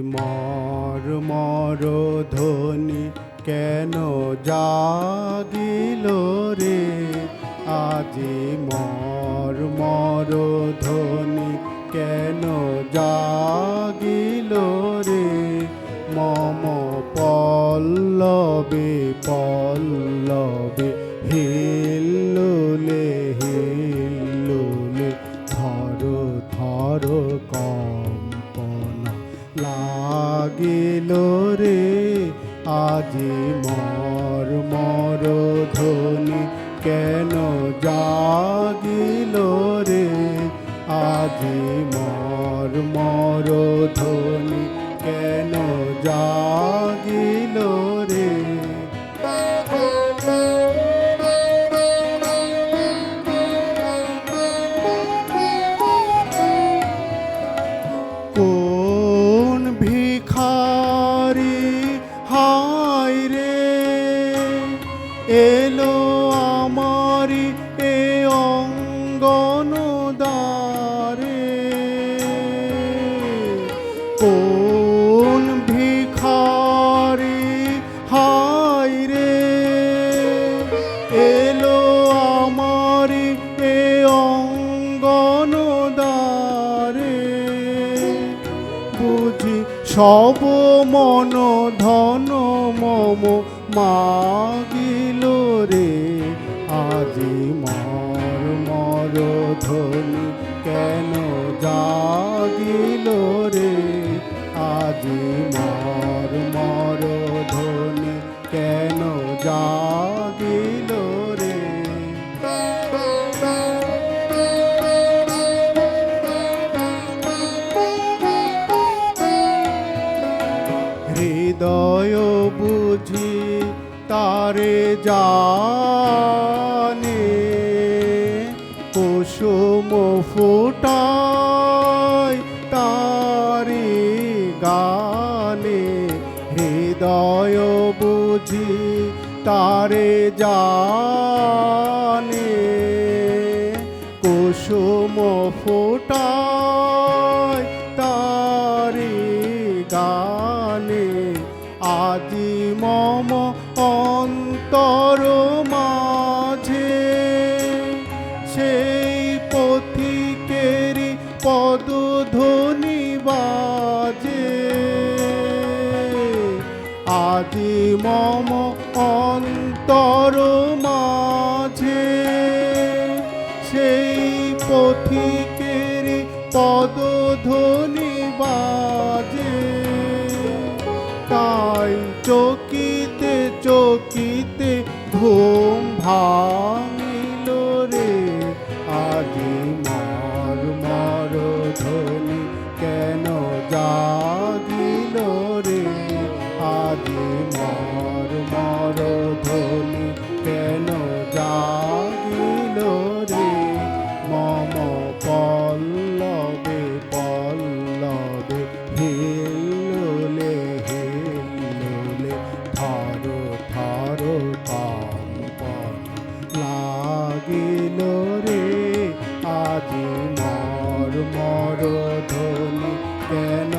মর মর ধ্বনি কেন জাগিল রে? আজি মর মর ধ্বনি কেন জাগিল রে? মম পল্লবে পল্লবে হিল্লুলে লাগিল রে, আজি মর মর ধ্বনি কেন জাগিল রে? আজি মর মর ধ্বনি কেন জাগিল এলো আমারি এ অঙ্গন দ্বারে কোন ভিখারি হায় রে। এলো আমারি এ অঙ্গন দ্বারে বুঝি সব মন ধন মম মাগিল রে আজি মর মর ধনি কেন হৃদয় বুঝি তারে জানে। কুসুম ফুটায় তারি গানে। হৃদয় বুঝি তারে জানে। কুসুম ফুটায় আদি মম অন্তর মাঝে। সেই পথিকেরি পদধ্বনি বাজে। আদি মম অন্তর মাঝে। সেই পথিকেরি পদধ্বনি বাজে। toki কম্পন লাগিল রে। আজি মর মর ধ্বনি কেন